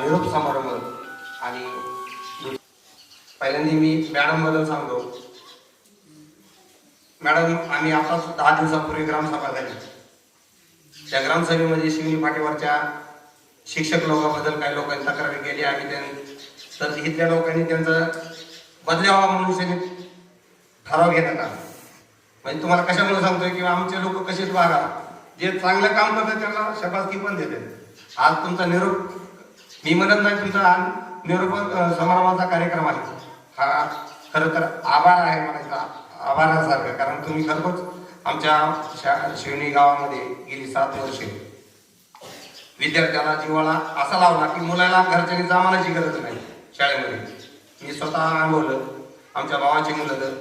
निरोप समारंभ. आणि पहिल्यांदा मी मॅडमबद्दल सांगतो. मॅडम आम्ही आता दहा दिवसापूर्वी ग्रामसभा झाली. त्या ग्रामसभेमध्ये शिवनी पाठीवरच्या शिक्षक लोकांबद्दल काही लोकांनी तक्रारी केली. आम्ही त्यांनी तर इथल्या लोकांनी त्यांचा बदलावा म्हणून त्यांनी ठराव घेण्यात आला म्हणजे तुम्हाला कशामुळे सांगतोय किंवा आमचे लोक कसे वागा जे चांगलं काम करतात त्यांना शपासकी पण देते आज तुमचा निरोप मी म्हणत नाही तुमचा हा निरोप समारंभाचा कार्यक्रम आहे. हा खरं तर आभार आहे म्हणायचा आभारासारखं कारण तुम्ही खरंच आमच्या शिवणी गावामध्ये गेली सात वर्षे. विद्यार्थ्याला जीवाला असा लावला की मुलाला घरच्यांनी जमानाची गरज नाही शाळेमध्ये. मी स्वतः अनुभवलं आमच्या भावाची मुलं तर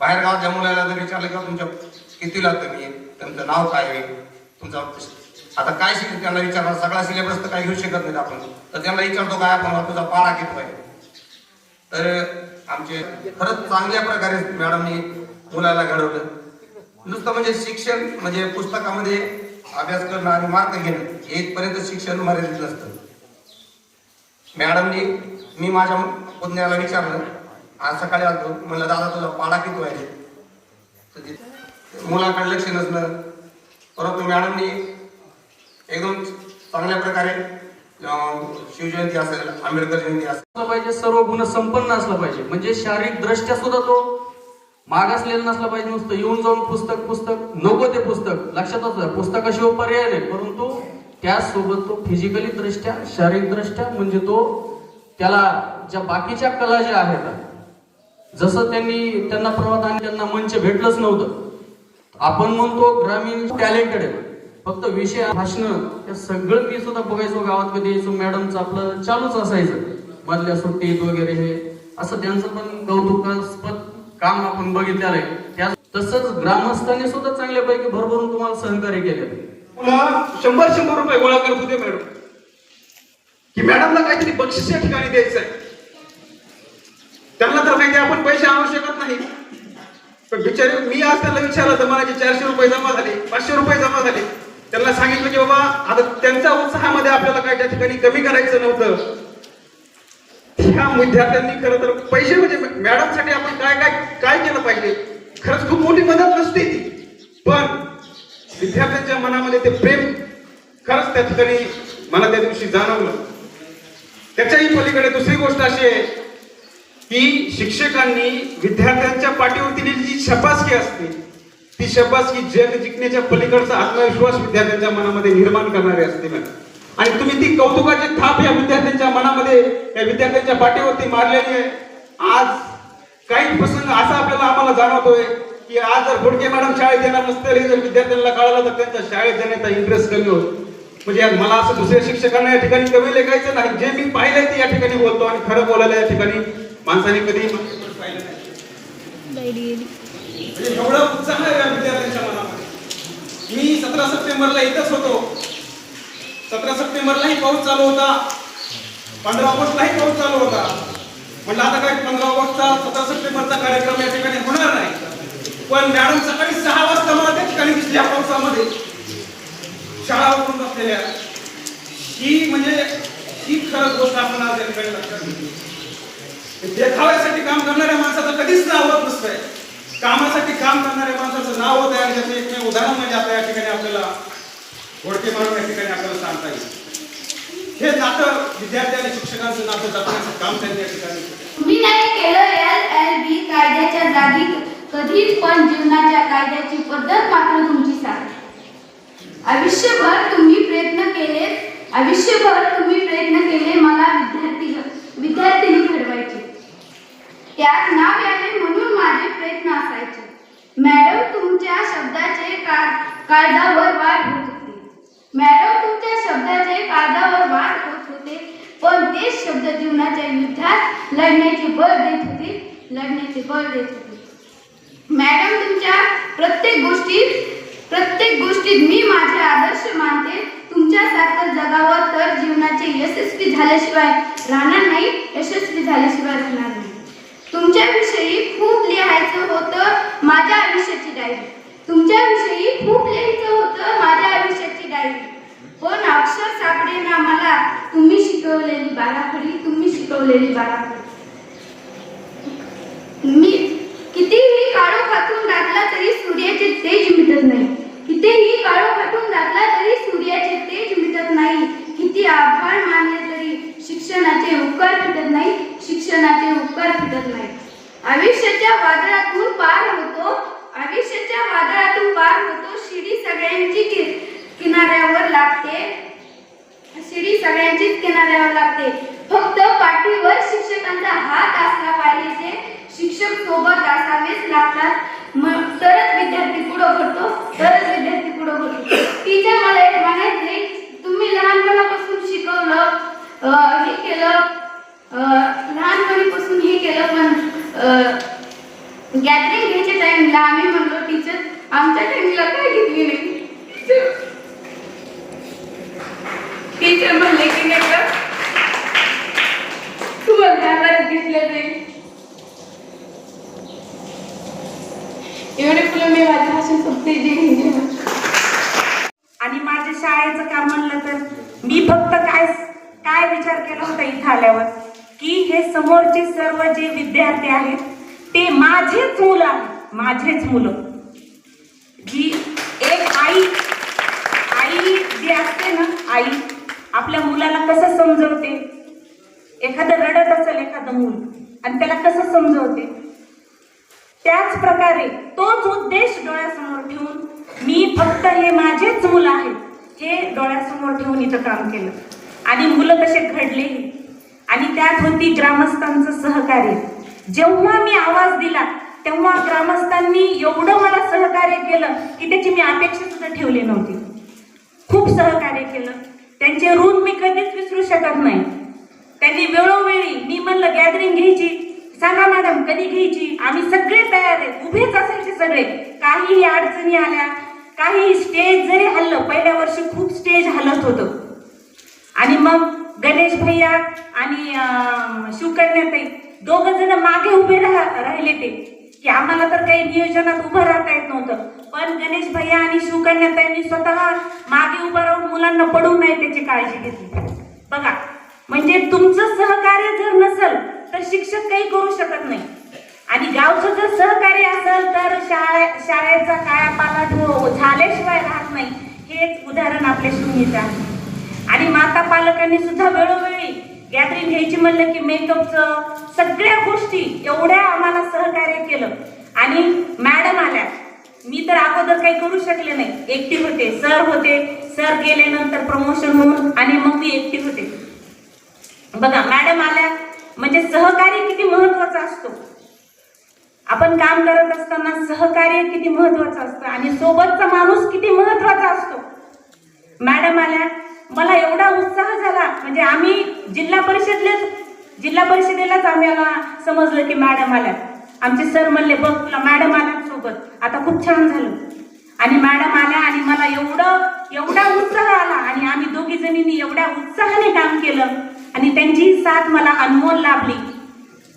बाहेर गावातल्या मुलाला जर विचारलं का तुमच्या कितीला तुम्ही तुमचं नाव काय आहे? तुमचा आता काय शिक त्यांना विचारणार? सगळा सिलेबस तर काही घेऊ शकत नाही आपण. तर त्यांना विचारतो काय आपण तुझा पाडा किती आहे तर आमचे खरंच चांगल्या प्रकारे मॅडमनी मुलाला घडवलं. नुसतं म्हणजे शिक्षण म्हणजे पुस्तकामध्ये अभ्यास करणं आणि मार्क घेणं हे इथपर्यंत शिक्षण मर्यादित नसतं. मॅडमनी मी माझ्या पुतण्याला विचारलं आज सकाळी आलो म्हणलं दादा तुझा पाडा किती आहे मुलाकडे लक्ष नसलं. परंतु मॅडमनी एकदम चांगल्या प्रकारे शिवजयंती असेल आंबेडकर जयंती असेल. पाहिजे सर्व गुण संपन्न असला पाहिजे. म्हणजे शारीरिक दृष्ट्या सुद्धा तो मागासलेला नसला पाहिजे नुसतं. येऊन जाऊन पुस्तक पुस्तक नको ते पुस्तक. लक्षात असतं पुस्तकाशिवाय पर्याय नाही. परंतु त्यासोबत तो फिजिकली दृष्ट्या शारीरिक दृष्ट्या म्हणजे तो त्याला ज्या बाकीच्या कला ज्या आहेत जसं त्यांनी त्यांना प्रवाद आणि त्यांना मंच भेटलंच नव्हतं. आपण म्हणतो ग्रामीण टॅलेंटेड आहे. फक्त विषय भाषण हे सगळं मी सुद्धा बघायचो गावात कधी यायचो मॅडमचं आपलं चालूच असायचं. मधल्या सुट्टीत वगैरे हे असं त्यांचं पण कौतुकास्पद काम आपण बघितलेलं आहे. त्या तसंच ग्रामस्थांनी सुद्धा चांगल्यापैकी भरभरून तुम्हाला सहकार्य केले पुन्हा शंभर शंभर रुपये गोळा करत होते मॅडम. की मॅडमला काहीतरी बक्षीस या ठिकाणी द्यायचं आहे त्यांना तर माहिती आपण पैसे आणू शकत नाही. पण बिचारे मी आज त्यांना विचारलं तर मला की चारशे रुपये जमा झाले पाचशे रुपये जमा झाले. त्यांना सांगितलं की बाबा आता त्यांच्या उत्साहामध्ये आपल्याला काय त्या ठिकाणी कमी करायचं नव्हतं. ह्या विद्यार्थ्यांनी खरं तर पैसे म्हणजे मॅडमसाठी आपण काय काय काय केलं पाहिजे? खरंच खूप मोठी मदत नसते. ती पण विद्यार्थ्यांच्या मनामध्ये ते प्रेम खरंच त्या ठिकाणी मला त्या दिवशी जाणवलं. त्याच्याही पलीकडे दुसरी गोष्ट अशी आहे की शिक्षकांनी विद्यार्थ्यांच्या पाठीवरती जी शपासकी असते ती शबासकी जग जिंकण्याच्या पलीकडचा आत्मविश्वास विद्यार्थ्यांच्या मनामध्ये निर्माण करणारी असते मॅडम. आणि तुम्ही ती कौतुकाची थाप या विद्यार्थ्यांच्या मनामध्ये या विद्यार्थ्यांच्या पाठीवरती मारलेली आहे. आज काही प्रसंग असा आपल्याला आम्हाला जाणवतोय की आज जर फुडके मॅडम शाळेत येणार नसतं जर विद्यार्थ्यांना कळालं तर त्यांच्या शाळेत जाण्याचा इंटरेस्ट कमी होतो म्हणजे मला असं दुसऱ्या शिक्षकांना या ठिकाणी कमी लेखायचं नाही जे मी पाहिलंय ते या ठिकाणी बोलतो आणि खरं बोलायला या ठिकाणी माणसाने कधी पाहिलं नाही म्हणजे एवढा उत्साह आहे या विद्यार्थ्यांच्या मनामध्ये. मी सतरा सप्टेंबरला इथंच होतो. सतरा सप्टेंबरलाही पाऊस चालू होता. पंधरा ऑगस्टलाही पाऊस चालू होता. म्हणलं आता काय पंधरा ऑगस्टचा सतरा सप्टेंबरचा कार्यक्रम या ठिकाणी होणार नाही. पण मॅडम सकाळी सहा वाजता मला त्या ठिकाणी दिसल्या पावसामध्ये. शाळा उठून बसलेल्या. ही म्हणजे ही खरंच गोष्ट आपण आज या ठिकाणी लक्षात घेतली. देखाव्यासाठी काम करणाऱ्या माणसाचं कधीच नाव होत नसतंय. कामासाठी काम करणाऱ्या माणसाचं नाव होत आहे ज्याचं एकमेव उदाहरण म्हणजे आता या ठिकाणी आपल्याला घोडके मारून या ठिकाणी आपल्याला सांगता येईल. हे नातं विद्यार्थी आणि शिक्षकांचं नातं जपण्याचं काम त्यांनी या ठिकाणी तुम्ही नाही केलं एल एल बी कायद्याच्या जागी? कधीच पण जीवनाच्या कायद्याची पद्धत मात्र तुमची साथ आयुष्यभर तुम्ही प्रयत्न केले आयुष्यभर तुम्ही प्रयत्न केले मला विद्यार्थी विद्यार्थिनी घडवायचे त्यात नाव यावे म्हणून माझे प्रयत्न असायचे. मॅडम तुमच्या शब्दाचे का- वाद होत होते. मॅडम तुमच्या शब्दाचे कायदावर वाद होत होते. पण ते शब्द जीवनाच्या युद्धात लढण्याचे बळ देत होते. लढण्याचे बळ देत होते. मॅडम तुमच्या प्रत्येक गोष्टीत प्रत्येक गोष्टीत मी माझे आदर्श मानते. तुमच्यासारखं जगावं तर जीवनाचे यशस्वी झाल्याशिवाय राहणार नाही यशस्वी झाल्याशिवाय राहणार नाही. तुमच्याविषयी खूप लिहायचं होतं माझ्या आयुष्याची डायरी तुमच्याविषयी खूप लिहायचं होतं माझ्या आयुष्याची डायरी हो पण अक्षर सापडे ना मला. तुम्ही शिकवलेली बाराखडी तुम्ही शिकवलेली बाराखडी. मी कितीही काळोखातून लागला तरी सूर्याचे तेज मिटत Mira, padre. आणि माझ्या शाळेचं काम म्हणलं तर मी फक्त काय काय विचार केला होता इथं आल्यावर? की हे समोरचे सर्व जे विद्यार्थी आहेत ते माझेच मुलं आहेत. माझेच मुलं. जी एक आई आई जी असते ना आई आपल्या मुलाला कसं समजवते? एखादं रडत असेल एखादं मूल आणि त्याला कसं समजवते? त्याच प्रकारे तोच उद्देश डोळ्यासमोर ठेवून मी फक्त हे माझेच मुलं आहेत हे डोळ्यासमोर ठेवून इथं काम केलं. आणि मुलं कसे घडले. आणि त्यात होती ग्रामस्थांचं सहकार्य. जेव्हा मी आवाज दिला तेव्हा ग्रामस्थांनी एवढं मला सहकार्य केलं की त्याची मी अपेक्षा सुद्धा ठेवली नव्हती. खूप सहकार्य केलं. त्यांचे ऋण मी कधीच विसरू शकत नाही. त्यांनी वेळोवेळी मी म्हणलं गॅदरिंग घ्यायची. सांगा मॅडम कधी घ्यायची? आम्ही आहेत उभेच असायचे सगळे. काहीही अडचणी आल्या काही स्टेज जरी हल्लं पहिल्या वर्षी खूप स्टेज हलत होतं. आणि मग गणेश भैया आणि अं, शिवकन्याताई दोघं जण मागे उभे राहा राहिले ते. की आम्हाला तर काही नियोजनात उभं राहता येत नव्हतं. पण गणेश भैया आणि शिवकन्याताईंनी स्वतः मागे उभं राहून मुलांना पडू नये त्याची काळजी घेतली. बघा म्हणजे तुमचं सहकार्य जर नसेल तर शिक्षक काही करू शकत नाही. आणि गावचं जर सहकार्य असेल तर शाळे शाळेचा कायापालट हो- हो- झाल्याशिवाय राहत नाही. हेच उदाहरण आपल्या सुनीचं आहे. आणि माता पालकांनी सुद्धा वेळोवेळी गॅदरिंग घ्यायची म्हणलं की मेकअपचं सगळ्या गोष्टी एवढ्या आम्हाला सहकार्य केलं. आणि मॅडम आल्या. मी तर अगोदर काही करू शकले नाही. एकटी होते सर होते. सर गेल्यानंतर प्रमोशन होऊन आणि मग मी एकटी होते. बघा मॅडम आल्या. म्हणजे सहकार्य किती महत्त्वाचा असतो. आपण काम करत असताना सहकार्य किती महत्वाचं असतं आणि सोबतचा माणूस किती महत्त्वाचा असतो? मॅडम आल्या मला एवढा उत्साह झाला म्हणजे आम्ही जिल्हा परिषदले जिल्हा परिषदेलाच आम्हाला समजलं की मॅडम आल्या. आमचे सर म्हणले बघ तुला मॅडम आल्या सोबत. आता खूप छान झालं. आणि मॅडम आल्या आणि मला एवढं एवढा उत्साह आला आणि आम्ही दोघी जणींनी एवढ्या उत्साहाने काम केलं आणि त्यांची साथ मला अनमोल लाभली.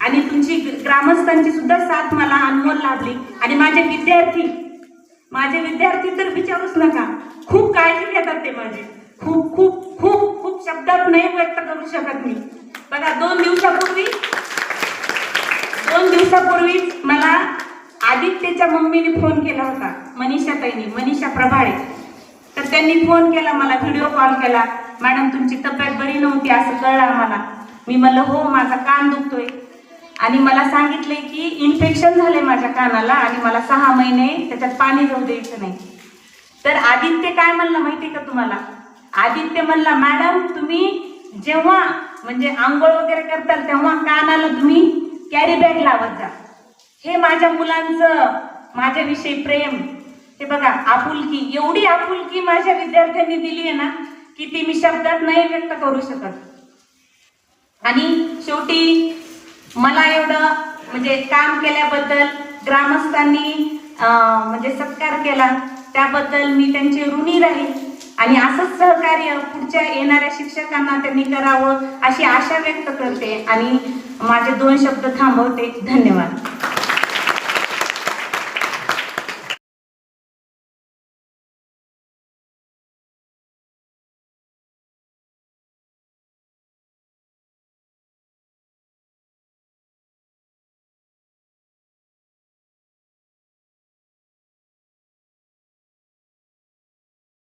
आणि तुमची ग्रामस्थांची सुद्धा साथ मला अनमोल लाभली. आणि माझे विद्यार्थी माझे विद्यार्थी तर विचारूच नका. खूप काळजी घेतात ते माझे. खूप खूप खूप खूप शब्दात नाही व्यक्त करू शकत मी बघा दोन दिवसापूर्वी दोन दिवसापूर्वी मला आदित्यच्या मम्मीने फोन केला होता मनीषा ताईनी मनीषा प्रभाळे. तर त्यांनी फोन केला मला व्हिडिओ कॉल केला. मॅडम तुमची तब्येत बरी नव्हती असं कळलं आम्हाला. मी म्हणलं हो माझा कान दुखतोय. आणि मला सांगितले की इन्फेक्शन झाले माझ्या कानाला आणि मला सहा महिने त्याच्यात पाणी जाऊ द्यायचं नाही. तर आदित्य काय म्हणलं माहिती का तुम्हाला? आदित्य म्हणला मॅडम तुम्ही जेव्हा म्हणजे आंघोळ वगैरे करताल तेव्हा कानाला तुम्ही कॅरी बॅग लावत जा. हे माझ्या मुलांचं माझ्याविषयी प्रेम. हे बघा आपुलकी. एवढी आपुलकी माझ्या विद्यार्थ्यांनी दिली आहे ना की ती मी शब्दात नाही व्यक्त करू शकत. आणि शेवटी मला एवढं म्हणजे काम केल्याबद्दल ग्रामस्थांनी म्हणजे सत्कार केला त्याबद्दल मी त्यांचे ऋणी राहील आणि असंच सहकार्य पुढच्या येणाऱ्या शिक्षकांना त्यांनी करावं अशी आशा व्यक्त करते आणि माझे दोन शब्द थांबवते. धन्यवाद.